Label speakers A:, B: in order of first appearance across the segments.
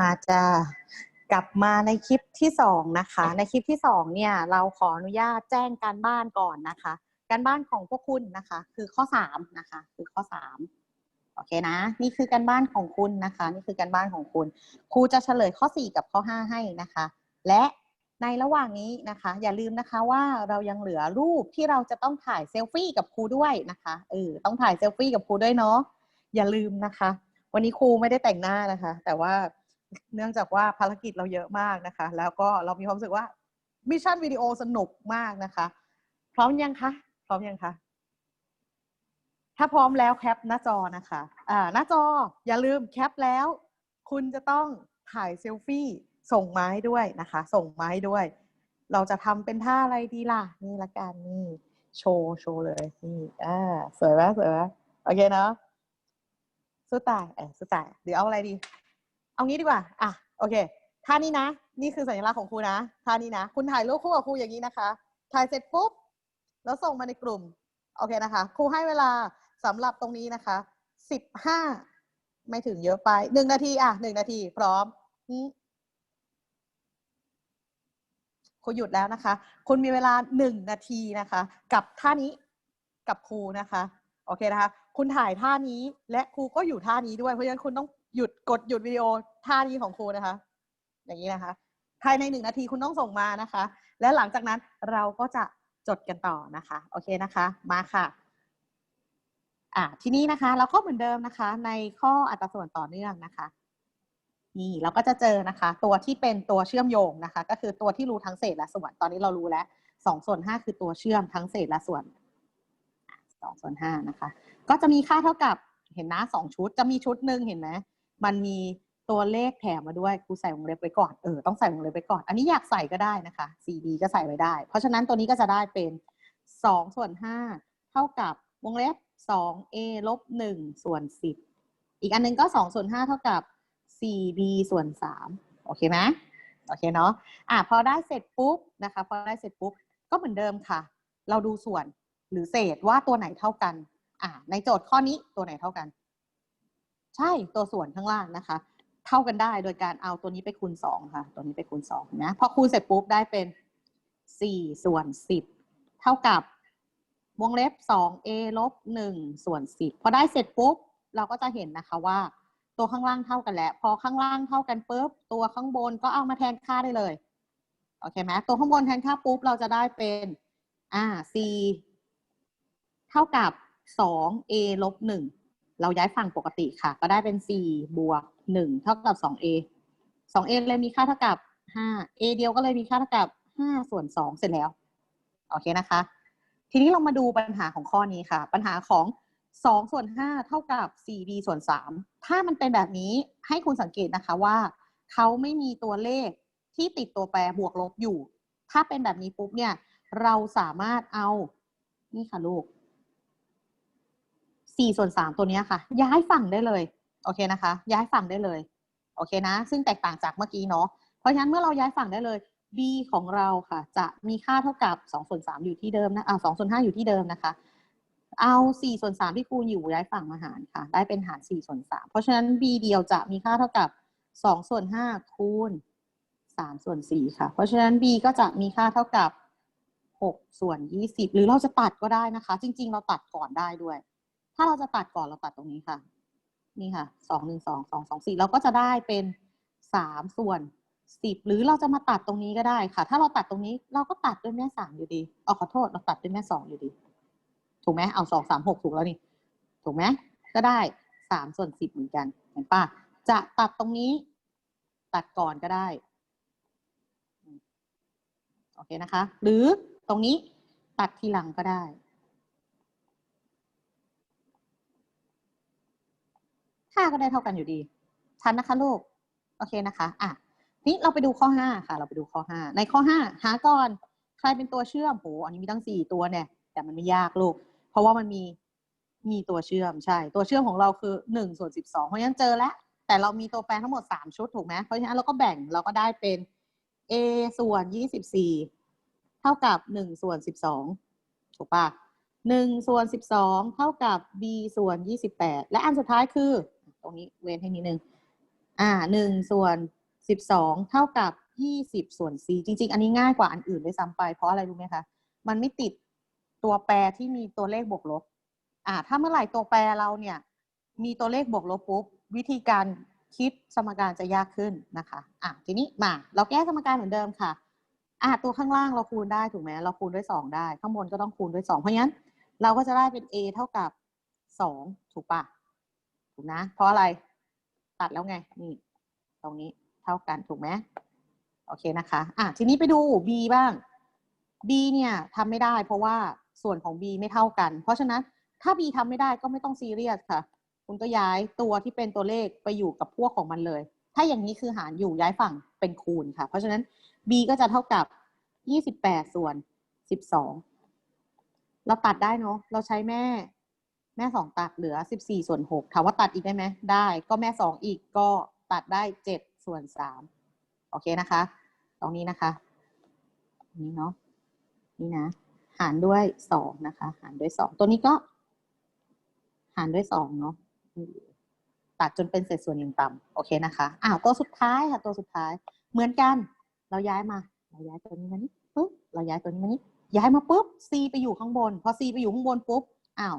A: มาจะกลับมาในคลิปที่สองนะคะ ในคลิปที่สองเนี่ยเราขออนุญาตแจ้งการบ้านก่อนนะคะ การบ้านของพวกคุณนะคะ คือข้อสามนะคะ คือข้อสามโอเคนะ นี่คือการบ้านของคุณนะคะ นี่คือการบ้านของคุณครูจะเฉลยข้อสี่กับข้อห้าให้นะคะ และในระหว่างนี้นะคะ อย่าลืมนะคะว่าเรายังเหลือรูปที่เราจะต้องถ่ายเซลฟี่กับครูด้วยนะคะเออต้องถ่ายเซลฟี่กับครูด้วยเนาะอย่าลืมนะคะ วันนี้ครูไม่ได้แต่งหน้านะคะ แต่ว่า เนื่องจากว่าภารกิจเราเยอะมากนะคะ แล้วก็เรามีความรู้สึกว่ามิชชั่นวิดีโอสนุกมากนะคะ พร้อมยังคะพร้อมยังคะถ้าพร้อมแล้วแคปหน้าจอนะคะอ่าหน้าจออย่าลืมแคปแล้ว คุณจะต้องถ่ายเซลฟี่ส่งมาให้ด้วยนะคะ ส่งมาให้ด้วย เราจะทำเป็นท่าอะไรดีล่ะ นี่ละกันนี่โชว์โชว์เลยนี่อ่าสวยไหมสวยไหมโอเคเนาะสู้ตายเออสู้ตายเดี๋ยวเอาอะไรดี เอางี้ดีกว่า อะ โอเค ท่านี้นะ นี่คือสัญลักษณ์ของครูนะ ท่านี้นะ คุณถ่ายรูปคู่กับครูอย่างนี้นะคะ ถ่ายเสร็จปุ๊บ แล้วส่งมาในกลุ่ม โอเคนะคะ ครูให้เวลาสำหรับตรงนี้นะคะสิบห้า ไม่ถึงเยอะไปหนึ่งนาที อะหนึ่งนาที พร้อมครูหยุดแล้วนะคะ คุณมีเวลาหนึ่งนาทีนะคะ กับท่านี้ กับครูนะคะ โอเคนะคะ คุณถ่ายท่านี้ และครูก็อยู่ท่านี้ด้วย เพราะฉะนั้นคุณต้อง หยุดกดหยุดวิดีโอท่านี้ของครูนะคะ อย่างนี้นะคะ ภายในหนึ่งนาทีคุณต้องส่งมานะคะ และหลังจากนั้นเราก็จะจดกันต่อนะคะ โอเคนะคะ มาค่ะอ่าทีนี้นะคะ เราก็เหมือนเดิมนะคะ ในข้ออัตราส่วนต่อเนื่องนะคะนี่เราก็จะเจอนะคะ ตัวที่เป็นตัวเชื่อมโยงนะคะ ก็คือตัวที่รู้ทั้งเศษและส่วน ตอนนี้เรารู้แล้วสองส่วนห้าคือตัวเชื่อมทั้งเศษและส่วนสองส่วนห้านะคะ ก็จะมีค่าเท่ากับเห็นนะสองชุดจะมีชุดหนึ่งเห็นไหม มันมีตัวเลขแถมมาด้วยครูใส่วงเล็บไว้ก่อนเออต้องใส่วงเล็บไว้ก่อน อันนี้อยากใส่ก็ได้นะคะ 4D ก็ใส่ไว้ได้ เพราะฉะนั้นตัวนี้ก็จะได้เป็น2ส่วน5เท่ากับวงเล็บ 2a ลบ1ส่วน10 อีกอันนึงก็2ส่วน5เท่ากับ 4b ส่วน3โอเคไหมโอเคเนาะอะพอได้เสร็จปุ๊บนะคะ พอได้เสร็จปุ๊บก็เหมือนเดิมค่ะ เราดูส่วนหรือเศษว่าตัวไหนเท่ากันอะในโจทย์ข้อนี้ตัวไหนเท่ากัน ใช่ตัวส่วนข้างล่างนะคะ เท่ากันได้โดยการเอาตัวนี้ไปคูณสองค่ะ ตัวนี้ไปคูณสองนะพอคูณเสร็จปุ๊บได้เป็นสี่ส่วนสิบเท่ากับวงเล็บสอง a ลบหนึ่งส่วนสิบพอได้เสร็จปุ๊บเราก็จะเห็นนะคะว่า ตัวข้างล่างเท่ากันแล้ว พอข้างล่างเท่ากันปุ๊บตัวข้างบนก็เอามาแทนค่าได้เลยโอเคไหมตัวข้างบนแทนค่าปุ๊บเราจะได้เป็นอ่า c เท่ากับสอง a ลบหนึ่ง เราย้ายฝั่งปกติค่ะ ก็ได้เป็น4บวก1เท่ากับ 2a 2a เลยมีค่าเท่ากับ 5 a เดียวก็เลยมีค่าเท่ากับ 5 ส่วน 2 เสร็จแล้ว โอเคนะคะ ทีนี้เรามาดูปัญหาของข้อนี้ค่ะ ปัญหาของ 2 ส่วน 5 เท่ากับ 4b ส่วน 3 ถ้ามันเป็นแบบนี้ให้คุณสังเกตนะคะว่า เขาไม่มีตัวเลขที่ติดตัวแปรบวกลบอยู่ ถ้าเป็นแบบนี้ปุ๊บเนี่ย เราสามารถเอา นี่ค่ะลูก สี่ส่วนสามตัวนี้ค่ะ ย้ายฝั่งได้เลยโอเคนะคะ ย้ายฝั่งได้เลยโอเคนะ ซึ่งแตกต่างจากเมื่อกี้เนาะเพราะฉะนั้นเมื่อเราย้ายฝั่งได้เลย b ของเราค่ะ จะมีค่าเท่ากับสองส่วนสามอยู่ที่เดิมนะอ่าสองส่วนห้าอยู่ที่เดิมนะคะ เอาสี่ส่วนสามที่คูณอยู่ย้ายฝั่งมาหารค่ะ ได้เป็นหารสี่ส่วนสามเพราะฉะนั้น b เดียวจะมีค่าเท่ากับสองส่วนห้าคูณสามส่วนสี่ค่ะ เพราะฉะนั้น b ก็จะมีค่าเท่ากับหกส่วนยี่สิบหรือเราจะตัดก็ได้นะคะ จริง ๆ เราตัดก่อนได้ด้วย ถ้าเราจะตัดก่อนเราตัดตรงนี้ค่ะ นี่ค่ะสองหนึ่งสองสองสองสี่เราก็จะได้เป็นสามส่วนสิบหรือเราจะมาตัดตรงนี้ก็ได้ค่ะ ถ้าเราตัดตรงนี้เราก็ตัดด้วยแม่สามอยู่ดีเอาขอโทษเราตัดด้วยแม่สองอยู่ดี ถูกไหมเอาสองสามหกถูกแล้วนี่ ถูกไหมก็ได้สามส่วนสิบเหมือนกันเห็นปะจะตัดตรงนี้ ตัดก่อนก็ได้โอเคนะคะ หรือตรงนี้ตัดทีหลังก็ได้ ค่าก็ได้เท่ากันอยู่ดี ทันนะคะลูก โอเคนะคะอะนี่เราไปดูข้อห้าค่ะ เราไปดูข้อห้าในข้อห้าหาก่อนใครเป็นตัวเชื่อมโหอันนี้มีตั้งสี่ตัวเนี่ย แต่มันไม่ยากลูก เพราะว่ามันมีมีตัวเชื่อมใช่ ตัวเชื่อมของเราคือหนึ่งส่วนสิบสองเพราะฉะนั้นเจอแล้ว แต่เรามีตัวแปรทั้งหมดสามชุดถูกไหมเพราะฉะนั้นเราก็แบ่งเราก็ได้เป็น a ส่วนยี่สิบสี่เท่ากับหนึ่งส่วนสิบสองถูกปะหนึ่งส่วนสิบสองเท่ากับ b ส่วนยี่สิบแปดและอันสุดท้ายคือ ตรงนี้เว้นให้นิดนึงอ่าหนึ่งส่วนสิบสองเท่ากับยี่สิบส่วน c จริง ๆ อันนี้ง่ายกว่าอันอื่นด้วยซ้ำไป เพราะอะไรรู้ไหมคะ มันไม่ติดตัวแปรที่มีตัวเลขบวกลบ อ่า ถ้าเมื่อไหร่ตัวแปรเราเนี่ย มีตัวเลขบวกลบปุ๊บวิธีการคิดสมการจะยากขึ้นนะคะ อะทีนี้มา เราแก้สมการเหมือนเดิมค่ะ อะตัวข้างล่างเราคูณได้ถูกไหมเราคูณด้วยสองได้ ข้างบนก็ต้องคูณด้วยสองเพราะฉะนั้น เราก็จะได้เป็น a เท่ากับสองถูกปะ ถูกนะ เพราะอะไรตัดแล้วไงนี่ตรงนี้เท่ากันถูกไหมโอเคนะคะอะทีนี้ไปดู b บ้าง b เนี่ยทำไม่ได้ เพราะว่าส่วนของ b ไม่เท่ากัน เพราะฉะนั้นถ้า b ทำไม่ได้ก็ไม่ต้องซีเรียสค่ะ คุณก็ย้ายตัวที่เป็นตัวเลขไปอยู่กับพวกของมันเลย ถ้าอย่างนี้คือหารอยู่ย้ายฝั่งเป็นคูณค่ะ เพราะฉะนั้น b ก็จะเท่ากับ 28 ส่วน 12 เราตัดได้เนาะเราใช้แม่ แม่สองตัดเหลือ14ส่วน6ถามว่าตัดอีกได้ไหมได้ ก็แม่สองอีกก็ตัดได้7ส่วน3โอเคนะคะ ตรงนี้นะคะนี่เนาะนี่นะ หารด้วย2นะคะ หารด้วย2ตัวนี้ก็ หารด้วย2เนาะตัดจนเป็นเศษส่วนอย่างต่ำโอเคนะคะอ้าวตัวสุดท้ายค่ะ ตัวสุดท้าย เหมือนกัน เราย้ายมา เราย้ายตัวนี้มานี่ปุ๊บเราย้ายตัวนี้มานี่ย้ายมาปุ๊บ c ไปอยู่ข้างบน พอ c ไปอยู่ข้างบนปุ๊บอ้าว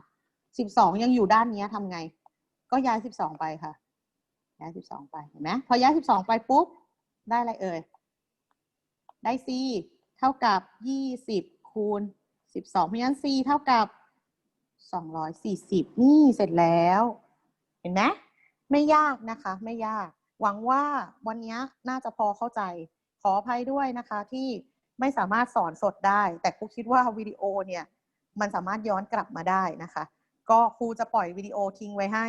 A: สิบสองยังอยู่ด้านนี้ทำไง ก็ย้ายสิบสองไปค่ะ ย้ายสิบสองไปเห็นไหมพอย้ายสิบสองไปปุ๊บ ได้อะไรเอ่ย ได้ c เท่ากับยี่สิบคูณสิบสองเพราะฉะนั้น c เท่ากับสองร้อยสี่สิบนี่เสร็จแล้ว เห็นไหมไม่ยากนะคะ ไม่ยาก หวังว่าวันนี้น่าจะพอเข้าใจ ขออภัยด้วยนะคะที่ไม่สามารถสอนสดได้ แต่ครูคิดว่าวิดีโอเนี่ย มันสามารถย้อนกลับมาได้นะคะ ก็ครูจะปล่อยวิดีโอทิ้งไว้ให้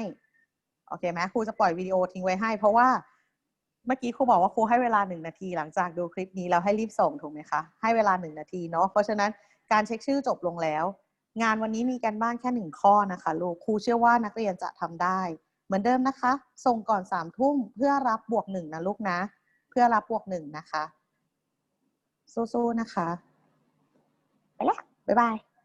A: โอเคไหมครูจะปล่อยวิดีโอทิ้งไว้ให้ เพราะว่าเมื่อกี้ครูบอกว่าครูให้เวลาหนึ่งนาที หลังจากดูคลิปนี้แล้วให้รีบส่งถูกไหมคะให้เวลาหนึ่งนาทีเนาะเพราะฉะนั้นการเช็คชื่อจบลงแล้ว งานวันนี้มีการบ้านแค่หนึ่งข้อนะคะลูกครูเชื่อว่านักเรียนจะทำได้ เหมือนเดิมนะคะ ส่งก่อนสามทุ่มเพื่อรับบวกหนึ่งนะลูกนะ เพื่อรับบวกหนึ่งนะคะ สู้ๆนะคะ ไปล้วบ๊ายบาย